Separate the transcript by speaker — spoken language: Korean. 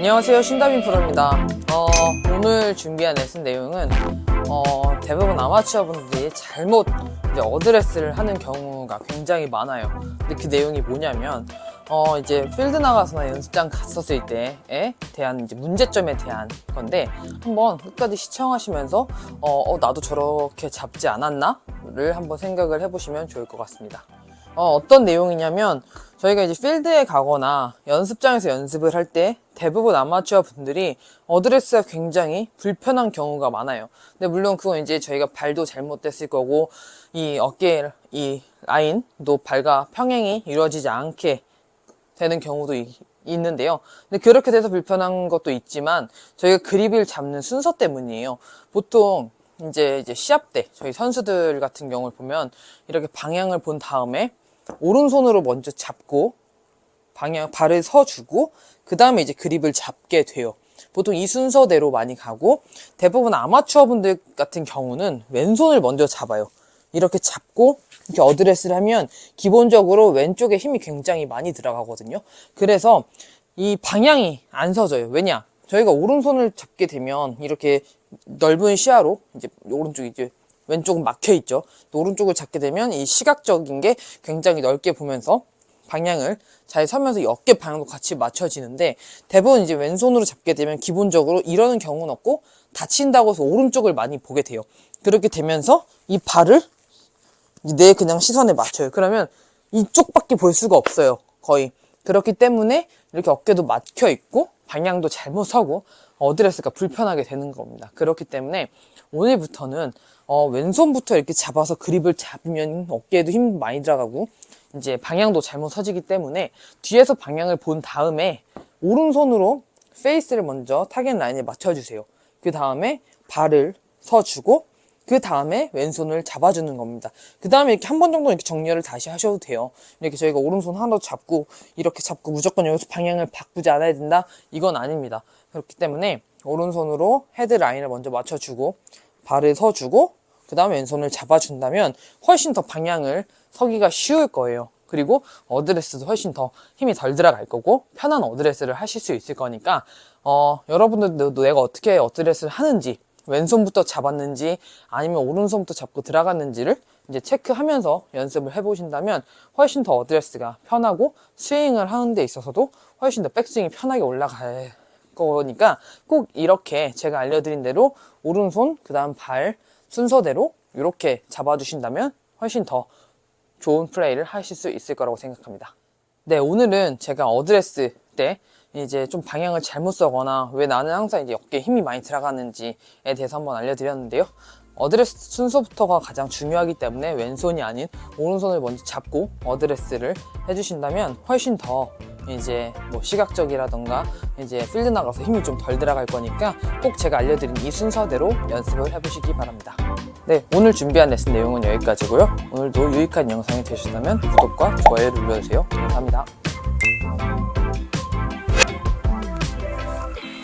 Speaker 1: 안녕하세요. 신다빈 프로입니다. 어, 오늘 준비한 레슨 내용은 어, 대부분 아마추어 분들이 잘못 이제 어드레스를 하는 경우가 굉장히 많아요. 근데 그 내용이 뭐냐면 어, 이제 필드 나가서나 연습장 갔었을 때에 대한 이제 문제점에 대한 건데 한번 끝까지 시청하시면서 어, 어, 나도 저렇게 잡지 않았나를 한번 생각을 해보시면 좋을 것 같습니다. 어, 어떤 내용이냐면 저희가 이제 필드에 가거나 연습장에서 연습을 할 때 대부분 아마추어 분들이 어드레스가 굉장히 불편한 경우가 많아요. 근데 물론 그건 이제 저희가 발도 잘못됐을 거고 이 어깨 이 라인도 발과 평행이 이루어지지 않게 되는 경우도 이- 있는데요. 근데 그렇게 돼서 불편한 것도 있지만 저희가 그립을 잡는 순서 때문이에요. 보통 이제 이제 시합 때 저희 선수들 같은 경우를 보면 이렇게 방향을 본 다음에 오른손으로 먼저 잡고 방향 발을 서주고 그 다음에 이제 그립을 잡게 돼요. 보통 이 순서대로 많이 가고 대부분 아마추어 분들 같은 경우는 왼손을 먼저 잡아요. 이렇게 잡고 이렇게 어드레스를 하면 기본적으로 왼쪽에 힘이 굉장히 많이 들어가거든요. 그래서 이 방향이 안 서져요. 왜냐? 저희가 오른손을 잡게 되면 이렇게 넓은 시야로 이제 오른쪽 이제 왼쪽은 막혀 있죠. 또 오른쪽을 잡게 되면 이 시각적인 게 굉장히 넓게 보면서 방향을 잘 서면서 이 어깨 방향도 같이 맞춰지는데 대부분 이제 왼손으로 잡게 되면 기본적으로 이러는 경우는 없고 다친다고 해서 오른쪽을 많이 보게 돼요. 그렇게 되면서 이 발을 내 그냥 시선에 맞춰요. 그러면 이쪽밖에 볼 수가 없어요. 거의. 그렇기 때문에 이렇게 어깨도 막혀 있고 방향도 잘못 서고 어드레스가 불편하게 되는 겁니다. 그렇기 때문에 오늘부터는 어, 왼손부터 이렇게 잡아서 그립을 잡으면 어깨에도 힘 많이 들어가고 이제 방향도 잘못 서지기 때문에 뒤에서 방향을 본 다음에 오른손으로 페이스를 먼저 타겟 라인에 맞춰주세요. 그 다음에 발을 서주고 그 다음에 왼손을 잡아주는 겁니다. 그 다음에 이렇게 한 번 정도 이렇게 정렬을 다시 하셔도 돼요. 이렇게 저희가 오른손 하나 잡고 이렇게 잡고 무조건 여기서 방향을 바꾸지 않아야 된다? 이건 아닙니다. 그렇기 때문에 오른손으로 헤드 라인을 먼저 맞춰주고 발을 서주고 그 다음에 왼손을 잡아준다면 훨씬 더 방향을 서기가 쉬울 거예요. 그리고 어드레스도 훨씬 더 힘이 덜 들어갈 거고 편한 어드레스를 하실 수 있을 거니까 어, 여러분들도 내가 어떻게 어드레스를 하는지 왼손부터 잡았는지 아니면 오른손부터 잡고 들어갔는지를 이제 체크하면서 연습을 해보신다면 훨씬 더 어드레스가 편하고 스윙을 하는 데 있어서도 훨씬 더 백스윙이 편하게 올라갈 거니까 꼭 이렇게 제가 알려드린 대로 오른손 그 다음 발 순서대로 이렇게 잡아주신다면 훨씬 더 좋은 플레이를 하실 수 있을 거라고 생각합니다. 네, 오늘은 제가 어드레스 때 이제 좀 방향을 잘못 써거나 왜 나는 항상 이제 어깨에 힘이 많이 들어가는지에 대해서 한번 알려드렸는데요. 어드레스 순서부터가 가장 중요하기 때문에 왼손이 아닌 오른손을 먼저 잡고 어드레스를 해주신다면 훨씬 더 이제 뭐 시각적이라던가 이제 필드 나가서 힘이 좀 덜 들어갈 거니까 꼭 제가 알려드린 이 순서대로 연습을 해보시기 바랍니다. 네, 오늘 준비한 레슨 내용은 여기까지고요. 오늘도 유익한 영상이 되셨다면 구독과 좋아요를 눌러주세요. 감사합니다.